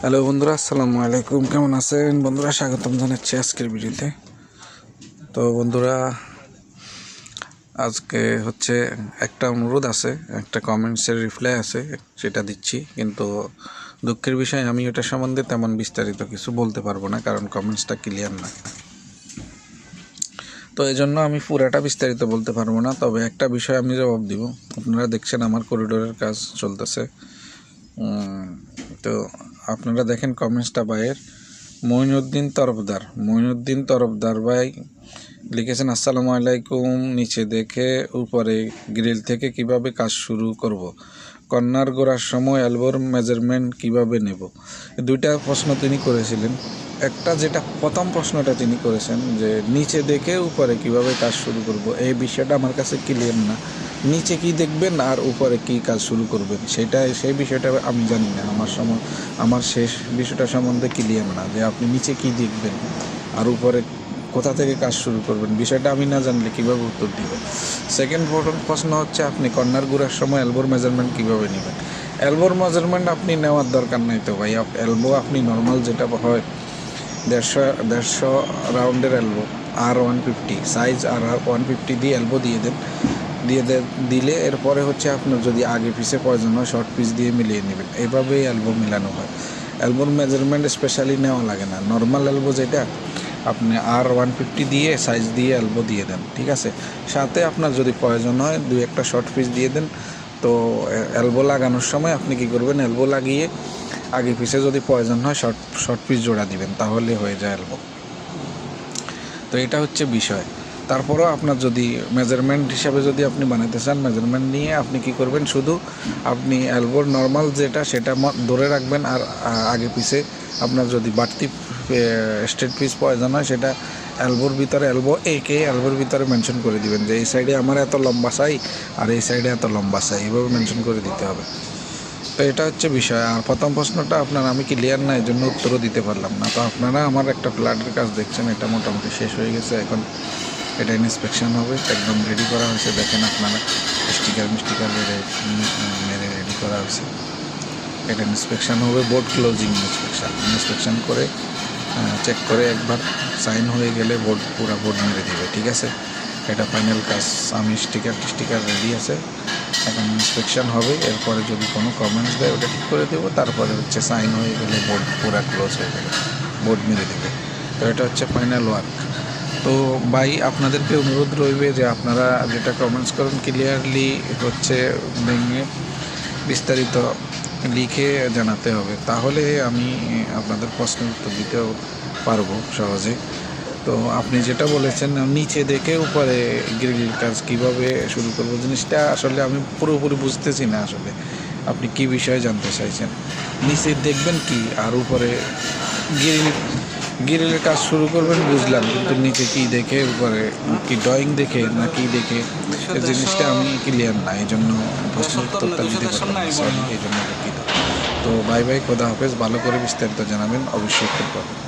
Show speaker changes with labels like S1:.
S1: Hello বন্ধুরা, আসসালামু আলাইকুম। কেমন আছেন? বন্ধুরা, স্বাগতম জানাচ্ছি আজকের ভিডিওতে। তো বন্ধুরা, আজকে হচ্ছে একটা অনুরোধ আছে, একটা কমেন্টসের রিপ্লাই আছে, সেটা দিচ্ছি। কিন্তু দুঃখের বিষয়, আমি ওটা সম্বন্ধে তেমন বিস্তারিত কিছু বলতে পারব না, কারণ কমেন্টসটা ক্লিয়ার না। তো এই জন্য আমি পুরাটা বিস্তারিত বলতে পারব না, তবে একটা বিষয় আমি জবাব দিব। আপনারা দেখছেন, আমার করিডোরের কাজ চলতেছে। তো আপনারা দেখেন কমেন্টসটা ভাইয়ের মঈনুদ্দিন তরফদার মঈনুদ্দিন তরফদার ভাই লিখেছেন, আসসালামু আলাইকুম নিচে দেখে উপরে গ্রিল থেকে কীভাবে কাজ শুরু করব। কন্যার গোড়ার সময় অ্যালবোর মেজারমেন্ট কীভাবে নেব? দুইটা প্রশ্ন তিনি করেছিলেন। একটা যেটা প্রথম প্রশ্নটা তিনি করেছেন যে, নিচে দেখে উপরে কীভাবে কাজ শুরু করব? এই বিষয়টা আমার কাছে ক্লিয়ার না। নিচে কি দেখবেন আর উপরে কি কাজ শুরু করবেন? সেটা, সেই বিষয়টা আমি জানি না। আমার সম আমার শেষ বিষয়টা সম্বন্ধে ক্লিয়ার না যে আপনি নিচে কি দেখবেন আর উপরে কোথা থেকে কাজ শুরু করবেন? বিষয়টা আমি না জানলে কীভাবে উত্তর দিবেন সেকেন্ড প্রশ্ন হচ্ছে, আপনি কর্নার গুড়ার সময় এলবোর মেজারমেন্ট কীভাবে নেবেন? এলবোর মেজারমেন্ট আপনি নেওয়ার দরকার নাই তো ভাই। এলবো আপনি নর্মাল যেটা হয়, দেড়শো দেড়শো রাউন্ডের এলবো আর ওয়ান ফিফটি সাইজ আর আর ওয়ান ফিফটি দিয়ে এলবো দিয়ে দেন। দিয়ে দিলে এরপরে হচ্ছে আপনার যদি আগে পিসে প্রয়োজন হয় শর্ট পিস দিয়ে মিলিয়ে নেবেন। এভাবেই অ্যালবো মিলানো হয়। অ্যালবোর মেজারমেন্ট স্পেশালি নেওয়া লাগে না। নর্মাল অ্যালবো যেটা আপনি আর ওয়ান ফিফটি দিয়ে সাইজ দিয়ে অ্যালবো দিয়ে দেন, ঠিক আছে? সাথে আপনার যদি প্রয়োজন হয়, দুই একটা শর্ট পিস দিয়ে দেন। তো অ্যালবো লাগানোর সময় আপনি কি করবেন? অ্যালবো লাগিয়ে আগে পিসে যদি প্রয়োজন হয় শর্ট শর্ট পিস জোড়া দিবেন, তাহলে হয়ে যায় অ্যালবো তো এটা হচ্ছে বিষয়। তারপরেও আপনার যদি মেজারমেন্ট হিসাবে যদি আপনি বানাতে চান মেজারমেন্ট নিয়ে আপনি কি করবেন? শুধু আপনি অ্যালবোর নর্মাল যেটা, সেটা ধরে রাখবেন আর আগে পিছে আপনার যদি বাড়তি স্ট্রেট পিস প্রয়োজন হয়, সেটা অ্যালবোর ভিতরে অ্যালবো একে অ্যালবোর ভিতরে মেনশন করে দিবেন যে এই সাইডে আমার এত লম্বা চাই আর এই সাইডে এত লম্বা চাই এভাবে মেনশন করে দিতে হবে। তো এটা হচ্ছে বিষয়। আর প্রথম প্রশ্নটা আপনার, আমি ক্লিয়ার না এই জন্য উত্তরও দিতে পারলাম না। তো আপনারা আমার একটা ফ্ল্যাটের কাজ দেখছেন, এটা মোটামুটি শেষ হয়ে গেছে, এখন এটা ইন্সপেকশন হবে, একদম রেডি করা হয়েছে। দেখেন আপনারা স্টিকার মিস্টিকার মেরে রেডি করা হয়েছে। এটা ইন্সপেকশন হবে বোর্ড ক্লোজিং ইন্সপেকশন ইন্সপেকশন করে চেক করে একবার সাইন হয়ে গেলে বোর্ড পুরো বোর্ড মেরে দিবে, ঠিক আছে? এটা ফাইনাল কাজ, আমি স্টিকার স্টিকার রেডি আছে। এখন ইন্সপেকশন হবে, এরপরে যদি কোনো কমেন্টস দেয়, ওটা ঠিক করে দেবো। তারপরে হচ্ছে সাইন হয়ে গেলে বোর্ড পুরো ক্লোজ হয়ে গেলে বোর্ড মেরে দেবে। তো এটা হচ্ছে ফাইনাল ওয়ার্ক তো ভাই, আপনাদেরকে অনুরোধ রইবে যে আপনারা যেটা কমেন্টস করেন ক্লিয়ারলি হচ্ছে ভেঙে বিস্তারিত লিখে জানাতে হবে। তাহলে আমি আপনাদের প্রশ্নের উত্তর দিতে পারব সহজে। তো আপনি যেটা বলেছেন, নিচে দেখে উপরে গ্রিল কাজ কীভাবে শুরু করব, জিনিসটা আসলে আমি পুরোপুরি বুঝতেছি না আসলে। আপনি কি বিষয়ে জানতে চাইছেন? নিচে দেখবেন কি, আর উপরে গ্রিল গ্রিলের কাজ শুরু করবেন বুঝলাম কিন্তু নিচে কী দেখে উপরে কি ড্রয়িং দেখে না কি দেখে এই জিনিসটা আমি ক্লিয়ার না এই জন্য প্রশ্ন উত্তরটা দিতে পারলাম এই জন্য দুঃখিত। তো বাই বাই খোদা হাফেজ ভালো করে বিস্তারিত জানাবেন অবশ্যই করবেন